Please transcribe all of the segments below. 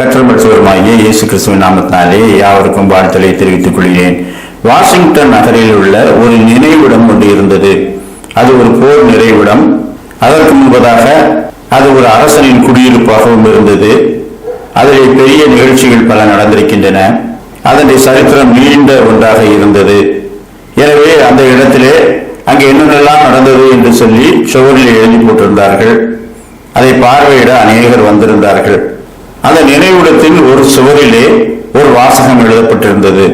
கற்றப்பட்டவருமாகிய இயேசு கிறிஸ்துவின் நாமத்தினாலே யாவருக்கும் வாழ்த்தலை தெரிவித்துக் கொள்கிறேன். வாஷிங்டன் நகரில் உள்ள ஒரு நினைவிடம் ஒன்று இருந்தது. அது ஒரு போர் நிறைவிடம் அதற்கு முன்பதாக அது ஒரு அரசனின் குடியிருப்பாகவும் இருந்தது. அதிலே பெரிய நிகழ்ச்சிகள் பல நடந்திருக்கின்றன. அதனுடைய சரித்திரம் நீண்ட ஒன்றாக இருந்தது. எனவே அந்த இடத்திலே அங்கே என்னென்னலாம் நடந்தது என்று சொல்லி சுவரில் எழுதி போட்டிருந்தார்கள். அதை பார்வையிட அநேகர் வந்திருந்தார்கள். ஒரு சுவரிலே ஒரு வாசகம் எழுதப்பட்டிருந்தது.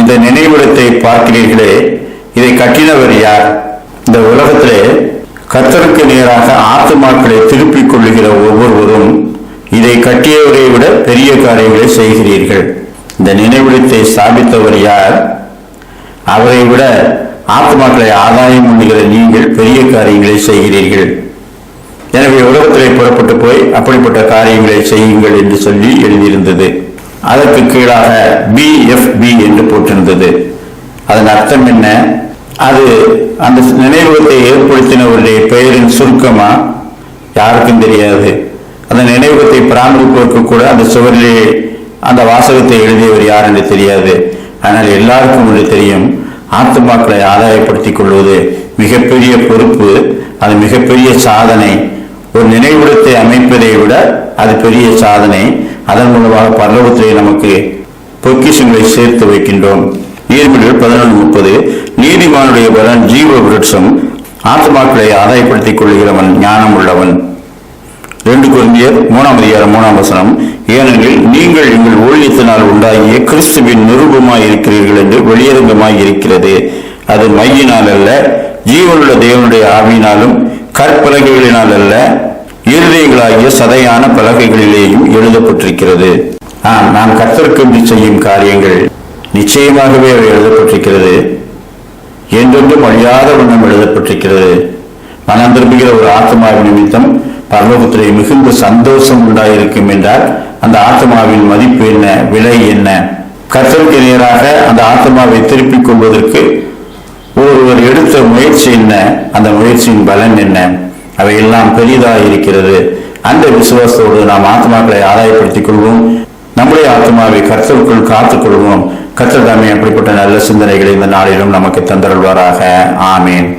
இந்த நினைவிடத்தை பார்க்கிறீர்களே இதை கட்டினவர் யார்? இந்த உலகத்திலே கத்தருக்கு நேராக ஆத்துமாக்களை திருப்பிக் கொள்ளுகிற ஒவ்வொருவரும் இதை கட்டியவரை விட பெரிய காரியங்களை செய்கிறீர்கள். இந்த நினைவிடத்தை ஸ்தாபித்தவர் யார்? அவரை விட ஆத்மாக்களை ஆதாயம் பண்ணுகிற நீங்கள் பெரிய காரியங்களை செய்கிறீர்கள். எனவே உலகத்திலே புறப்பட்டு போய் அப்படிப்பட்ட காரியங்களை செய்யுங்கள் என்று சொல்லி எழுதியிருந்தது. அதற்கு கீழாக பி என்று போட்டிருந்தது. அதன் அர்த்தம் என்ன? அது அந்த நினைவகத்தை ஏற்படுத்தினவருடைய பெயரின் சுருக்கமா? யாருக்கும் தெரியாது. அந்த நினைவகத்தை பராமரிப்பதற்கு கூட அந்த சுவரிலே அந்த வாசகத்தை எழுதியவர் யார் என்று தெரியாது. ஆனால் எல்லாருக்கும் ஒன்று தெரியும். ஆத்துமாக்களை ஆதாயப்படுத்திக் கொள்வது மிகப்பெரிய பொறுப்பு அது மிகப்பெரிய சாதனை. ஒரு நினைவிடத்தை அமைப்பதை விட அது பெரிய சாதனை. அதன் மூலமாக பரலோகத்திலே நமக்கு பொக்கிஷங்களை சேர்த்து வைக்கின்றோம். நீதிமன்றங்கள் பதினொன்று முப்பது நீதிமானுடைய பலன் ஜீவ விருட்சம் ஆத்மாக்களை ஆதாயப்படுத்திக் கொள்கிறவன் ஞானம் உள்ளவன். ரெண்டு குருந்தியர் மூணாம் அதிகாரம் மூணாம் வசனம் ஏனெனில் நீங்கள் எங்கள் ஊழியத்தினால் உண்டாகிய கிறிஸ்துவின் நிரூபமாய் இருக்கிறீர்கள் என்று வெளியரங்கமாய் இருக்கிறது. அது மையினால் அல்ல ஜீவனுள்ள தேவனுடைய ஆவியினாலும் கற்பலகைகளினால் அல்ல இருதயங்களாகிய சதையான பலகைகளிலேயும் எழுதப்பட்டிருக்கிறது. ஆம் நாம் கத்தருக்கு செய்யும் காரியங்கள் நிச்சயமாகவே அவை எழுதப்பட்டிருக்கிறது. என்றென்றும் அழியாத வண்ணம் எழுதப்பட்டிருக்கிறது. மனம் திரும்புகிற ஒரு ஆத்மாவின் நிமித்தம் பரலோகத்திலே மிகுந்த சந்தோஷம் உண்டாயிருக்கும் என்றால் அந்த ஆத்மாவின் மதிப்பு என்ன விலை என்ன? கர்த்தருக்கு நேராக அந்த ஆத்மாவை திருப்பிக் கொள்வதற்கு ஒருவர் எடுத்த முயற்சி என்ன? அந்த முயற்சியின் பலன் என்ன? அவையெல்லாம் பெரிதாக இருக்கிறது. அந்த விசுவாசத்தோடு நாம் ஆத்மாக்களை ஆதாயப்படுத்திக் கொள்வோம். நம்முடைய ஆத்மாவை கர்த்தருக்குள் காத்துக் கொள்வோம். கர்த்தர் தாமே அப்படிப்பட்ட நல்ல சிந்தனைகளை இந்த நாளிலும் நமக்கு தந்தருள்வாராக. ஆமேன்.